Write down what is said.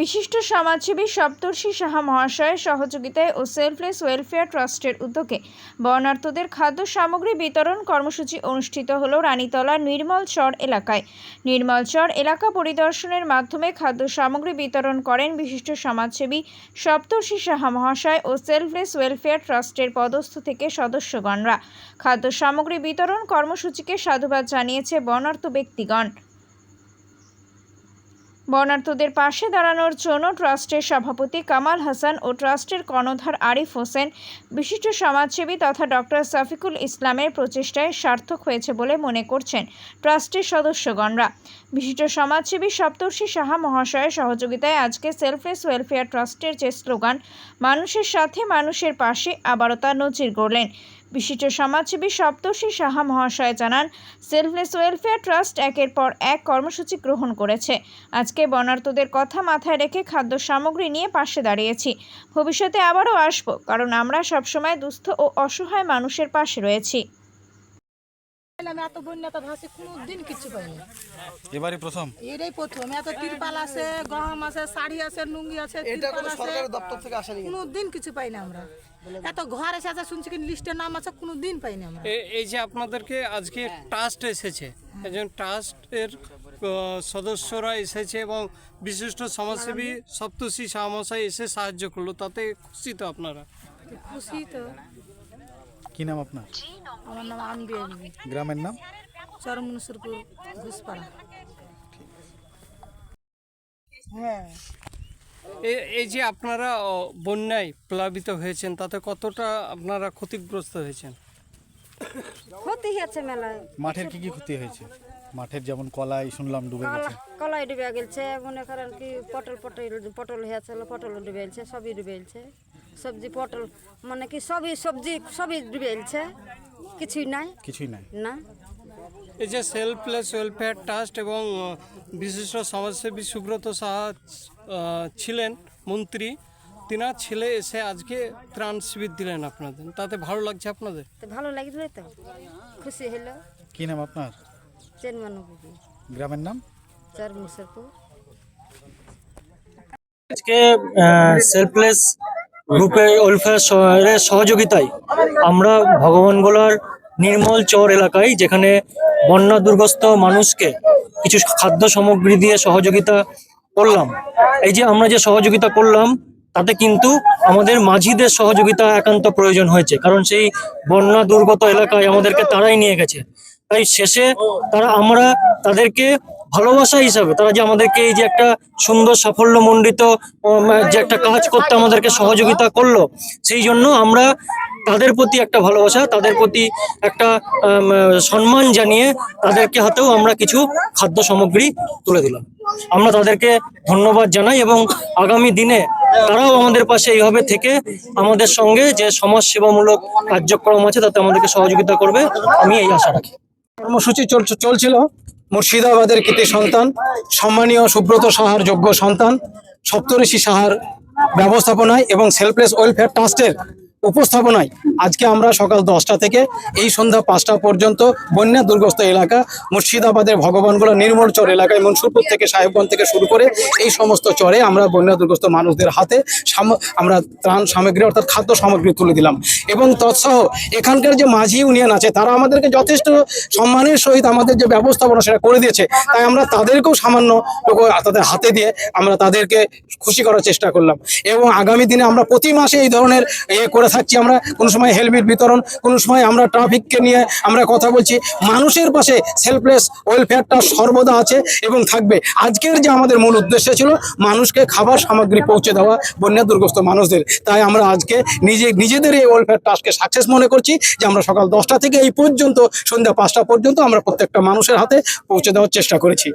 বিশিষ্ট সমাজসেবী সপ্তর্ষি সাহা মহাশয়ের সহযোগিতায় ও সেলফলেস ওয়েলফেয়ার ট্রাস্টের উদ্যোগে বর্ণার্থদের খাদ্য সামগ্রী বিতরণ কর্মসূচি অনুষ্ঠিত হল রানীতলার নির্মলচর এলাকায়। নির্মলচর এলাকা পরিদর্শনের মাধ্যমে খাদ্য সামগ্রী বিতরণ করেন বিশিষ্ট সমাজসেবী সপ্তর্ষি সাহা মহাশয় ও সেলফলেস ওয়েলফেয়ার ট্রাস্টের পদস্থ থেকে সদস্যগণরা। খাদ্য সামগ্রী বিতরণ কর্মসূচিকে সাধুবাদ জানিয়েছে বর্ণার্থ ব্যক্তিগণ। বর্ণার্থদের পাশে দাঁড়ানোর জন্য ট্রাস্টের সভাপতি কামাল হাসান ও ট্রাস্টের কর্ণধার আরিফ হোসেন, বিশিষ্ট সমাজসেবী তথা ডক্টর সাফিকুল ইসলামের প্রচেষ্টায় সার্থক হয়েছে বলে মনে করছেন ট্রাস্টের সদস্যগণরা। বিশিষ্ট সমাজসেবী সপ্তর্ষি সাহা মহাশয়ের সহযোগিতায় আজকে সেলফলেস ওয়েলফেয়ার ট্রাস্টের যে স্লোগান, মানুষের সাথে মানুষের পাশে আবারও তা নজির গড়লেন। বিশিষ্ট সমাজসেবী সপ্তর্ষি সাহা মহাশয় জানান সেলফলেস ওয়েলফেয়ার ট্রাস্ট একের পর এক কর্মসূচি গ্রহণ করেছে। আজকে বর্ণার্থদের কথা মাথায় রেখে খাদ্য সামগ্রী নিয়ে পাশে দাঁড়িয়েছি। ভবিষ্যতে আবারও আসব কারণ আমরা সবসময় দুস্থ ও অসহায় মানুষের পাশে রয়েছি। আমি এত বন্যা ভাসি কোনো কিছু পাইনি। এবারই প্রথম? এটাই প্রথম এত তিরপাল আছে গহম আছে শাড়ি আছে লুঙ্গি আছে এটা কোনো সরকারি দপ্তর থেকে আসেনি। কোনো কিছু পাই না আমরা। এত ঘর এসে আছে শুনছি কি লিস্টের নাম আছে কোনো দিন পাইনি আমরা। এ- এই যে আপনাদেরকে আজকে ট্রাস্ট এসেছে একজন ট্রাস্টের সদস্যরা এসেছে এবং বিশিষ্ট সমাজসেবী সপ্তর্ষি শাহমশাই এসে সাহায্য করল তাতে খুশি তো আপনারা? খুশি তো। কি নাম আপনার? আমার নাম আনবি গ্রামের নাম? চরমনসুরপুর ঘুষপাড়া। হ্যাঁ। এই যে আপনারা বন্যায় প্লাবিত হয়েছেন তাতে কতটা আপনারা ক্ষতিগ্রস্ত হয়েছেন? ক্ষতি হয়েছে মেলায়। মাঠের কি কি ক্ষতি হয়েছে? মাঠের যেমন কলাই শুনলাম ডুবে গেছে। কলাই ডুবে গেছে মনে করেন কি পটল পটল পটল হয়েছিল পটল ডুবে গেছে সবই ডুবে গেছে। সবজি পটল মানে কি সবই সবজি সবই ডুবে গেছে। কিছুই নাই। কিছুই নাই। না। এই যে সেলফলেস ওয়েলফেয়ার ট্রাস্ট এবং বিশিষ্ট সমাজসেবী সুব্রত সাহা ছিলেন মন্ত্রী। তিনার ছেলে এসে আজকে ত্রাণ শিবির দিলেন আপনাদের। তাতে ভালো লাগছে আপনাদের? তো ভালো লাগবে তো। খুশি হলো। কি নাম আপনার? গ্রামের নাম? চার মুসরপুর। আজকে সেলফলেস গ্রুপের ওয়েলফেয়ার সহযোগিতায় আমরা ভগবান ভগবানগোলার নির্মল চর এলাকায় যেখানে বন্যা দুর্গস্ত মানুষকে কিছু খাদ্য সামগ্রী দিয়ে সহযোগিতা করলাম। এই যে আমরা যে সহযোগিতা করলাম তাতে কিন্তু আমাদের মাঝিদের সহযোগিতা একান্ত প্রয়োজন হয়েছে কারণ সেই বন্যা দুর্গত এলাকায় আমাদেরকে তারাই নিয়ে গেছে। তাই শেষে তারা আমরা তাদেরকে ভালোবাসা হিসাবে তারা যে আমাদেরকে এই যে একটা সুন্দর সাফল্যমণ্ডিত উম, যে একটা কাজ করতে আমাদেরকে সহযোগিতা করল সেই জন্য আমরা তাদের প্রতি একটা ভালোবাসা, তাদের প্রতি একটা সম্মান জানিয়ে তাদেরকে হাতেও আমরা কিছু খাদ্য সামগ্রী তুলে দিলাম। আমরা তাদেরকে ধন্যবাদ জানাই এবং আগামী দিনে তারাও আমাদের পাশে এইভাবে থেকে আমাদের সঙ্গে যে সমাজ সেবামূলক কার্যক্রম আছে তাতে আমাদেরকে সহযোগিতা করবে, আমি এই আশা রাখি। কর্মসূচি চলছে, চলছিল। মুর্শিদাবাদের কৃতি সন্তান, সম্মানীয় সুব্রত সাহার যোগ্য সন্তান, সপ্তঋষি সাহার ব্যবস্থাপনায় এবং সেলফলেস ওয়েলফেয়ার ট্রাস্টের উপস্থাপনায় আজকে আমরা সকাল দশটা থেকে এই সন্ধ্যা পাঁচটা পর্যন্ত বন্যা দুর্গস্ত এলাকা, মুর্শিদাবাদের ভগবানগুলো নির্মল চর এলাকায় মনসুরপুর থেকে সাহেবগঞ্জ থেকে শুরু করে এই সমস্ত চরে আমরা বন্যা দুর্গস্ত মানুষদের হাতে আমরা ত্রাণ সামগ্রী অর্থাৎ খাদ্য সামগ্রী তুলে দিলাম। এবং তৎসহ এখানকার যে মাঝি ইউনিয়ন আছে, তারা আমাদেরকে যথেষ্ট সম্মানের সহিত আমাদের যে ব্যবস্থাপনা সেটা করে দিয়েছে। তাই আমরা তাদেরকেও সামান্য তাদের হাতে দিয়ে আমরা তাদেরকে খুশি করার চেষ্টা করলাম। এবং আগামী দিনে আমরা প্রতি মাসে এই ধরনের ইয়ে করে থাকছি। আমরা কোনো সময় হেলমেট বিতরণ, কোনো সময় আমরা ট্রাফিককে নিয়ে আমরা কথা বলছি। মানুষের পাশে সেলফলেস ওয়েলফেয়ারটা সর্বদা আছে এবং থাকবে। আজকের যে আমাদের মূল উদ্দেশ্য ছিল, মানুষকে খাবার সামগ্রী পৌঁছে দেওয়া বন্যা দুর্গস্ত মানুষদের। তাই আমরা আজকে নিজে, নিজেদের এই ওয়েলফেয়ার টাস্ককে সাকসেস মনে করছি যে আমরা সকাল দশটা থেকে এই পর্যন্ত, সন্ধ্যা পাঁচটা পর্যন্ত আমরা প্রত্যেকটা মানুষের হাতে পৌঁছে দেওয়ার চেষ্টা করেছি।